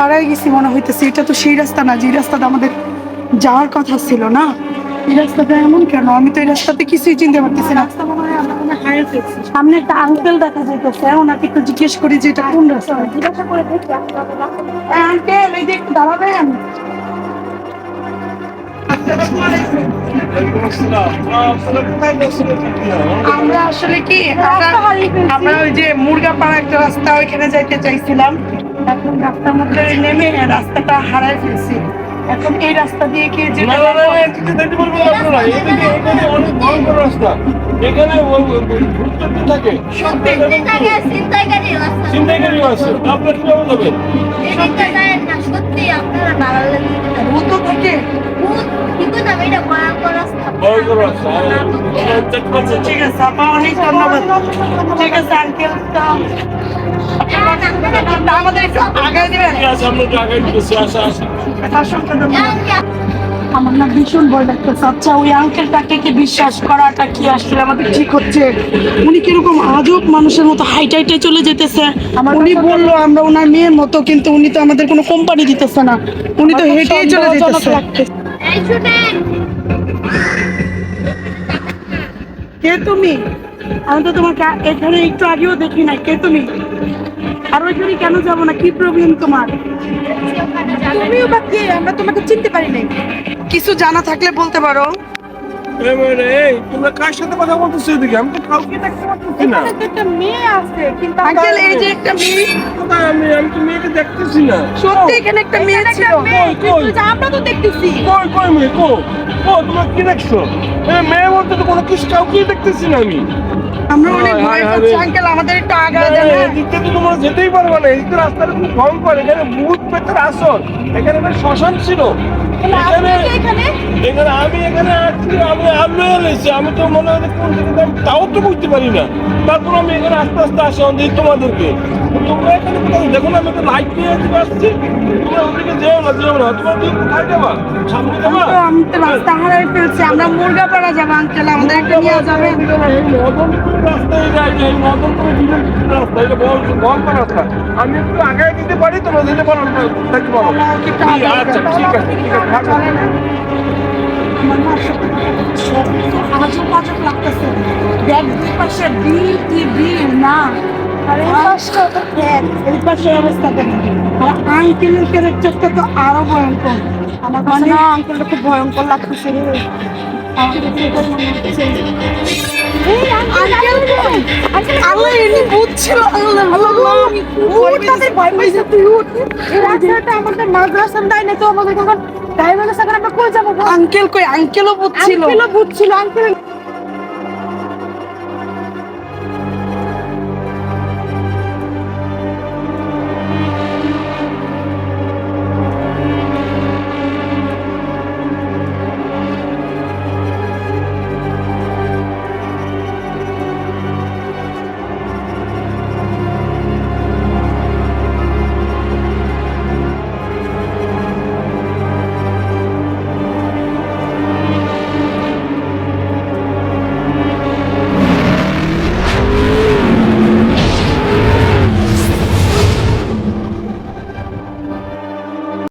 হারাই গেছি মনে হইতেছে। এটা তো সেই রাস্তা না যে রাস্তাটা আমাদের যাওয়ার কথা ছিল না। এই রাস্তাটা এমন কেন? আমি তো এই রাস্তাতে কিছুই চিনতে পারতেছি না। রাস্তা মনে হয় আমরা মনে হয় সামনে একটা আঙ্কেল দেখা যাইতেছে। ওনাকে একটু জিজ্ঞেস করি যে এটা কোন রাস্তা? জিজ্ঞাসা করে দেখি আঙ্কেল এই যে একটু দাঁড়াবেন। আমরা আসলে কি আমরা- ওই যে মুরগাপাড়া একটা রাস্তা ওইখানে যাইতে চাইছিলাম। এখন রাস্তার মধ্যে নেমে রাস্তাটা হারাই ফেলছি এখন এই রাস্তা দিয়ে কি যে অনেক ভয়ঙ্কর রাস্তা। এখানে থাকে। আছে। আপনারা কীভাবে যাবেন? ভূত থাকে ভূত কিন্তু এটা ভয়ঙ্কর রাস্তা ভয়ঙ্কর রাস্তা। আর- আর দেখতে আচ্ছা ঠিক আছে আপা অনেক ধন্যবাদ। ঠিক আছে আঙ্কেল আমাদের একটু আগায় দিবেন? ঠিক আছে, আমরা। অসংখ্য ধন্যবাদ না ভীষণ ভয় লাগতেছে। আচ্ছা ওই আঙ্কেলটাকে কি বিশ্বাস করাটা কি আসলে আমাদের ঠিক হচ্ছে? উনি কীরকম আজব মানুষের মতো হাইট হাইটে চলে যেতেছে? উনি বলল আমরা ওনার মেয়ের মতো কিন্তু উনি তো আমাদের কোনো কোম্পানি দিতেছে না। উনি তো হেঁটেই চলে যেতেছে। এই শুনেন। কে তুমি? আমি তো তোমাকে এখানে একটু আগেও দেখি না কে তুমি? আর ওইখানে কেন যাব না? কি প্রবলেম তোমার? তুমিও বা কে? আমরা তোমাকে চিনতে পারি নাই। কিছু জানা থাকলে বলতে পারো। এই তোমরা কার সাথে কথা বলতেছো এদিকে? আমি তো কাউকে দেখতে পাচ্ছি না। একটা মেয়ে আছে কিন্তু আঙ্কেল এই যে একটা মেয়ে কোথায় আমি? আমি তো মেয়েকে দেখতেছি না। সত্যি এখানে একটা মেয়ে ছিল? আমরা তো দেখতেছি কই, কই মেয়ে, কো তোমরা কি দেখছ? মেয়ে বলতে তো কোনো কিছু কাউকে দেখতেছি না আমি আমরা অনেক হায়, ভয় হায়, পাচ্ছি আঙ্কেল আমাদের একটু আগে না, দেন না, এদিকে তো তোমরা যেতেই পারবে না এদিকে রাস্তাটা খুব ভয়ঙ্কর এখানে ভূত পেতের আসর এখানে শ্মশান ছিল। এখানে এখানে? আমি এখানে আসছি আমি আলো এলেছি আমি তো মনে হয় কোন দিকে যাই তাও তো বুঝতে পারি না। তারপর আমি এখানে আস্তে আস্তে আসি আমি দেখি তোমাদেরকে। তোমরা এখানে কোথাও দেখো না আমি তো লাইট নিয়ে এদিকে আসছি তোমরা ওদিকে যেও না যেও না। তোমরা ওদিকে কোথায় যাবা? সামনে যাবা? আমি তো রাস্তা হারাই ফেলছি আমরা মুরগাপাড়া যাব আঙ্কেল আমাদের একটু নিয়ে মদনপুর রাস্তায় যাই বিলের রাস্তা এটা বড় বড় রাস্তা। আমি একটু আগায় দিতে পারি তোমরা যেতে পারো না, পারো একটু ঠিক আছে ঠিক আছে লাগতেছে দেখ দুই পাশে বিল কি বিল না আর এই পাশে অবস্থা দেখ আর আঙ্কেলের ক্যারেক্টারটা তো আরও ভয়ঙ্কর আমার না আঙ্কেলটা খুব ভয়ঙ্কর লাগতেছে। আঙ্কেল কই? আঙ্কেলও বুঝছিল আঙ্কেলও বুঝছিল আঙ্কেল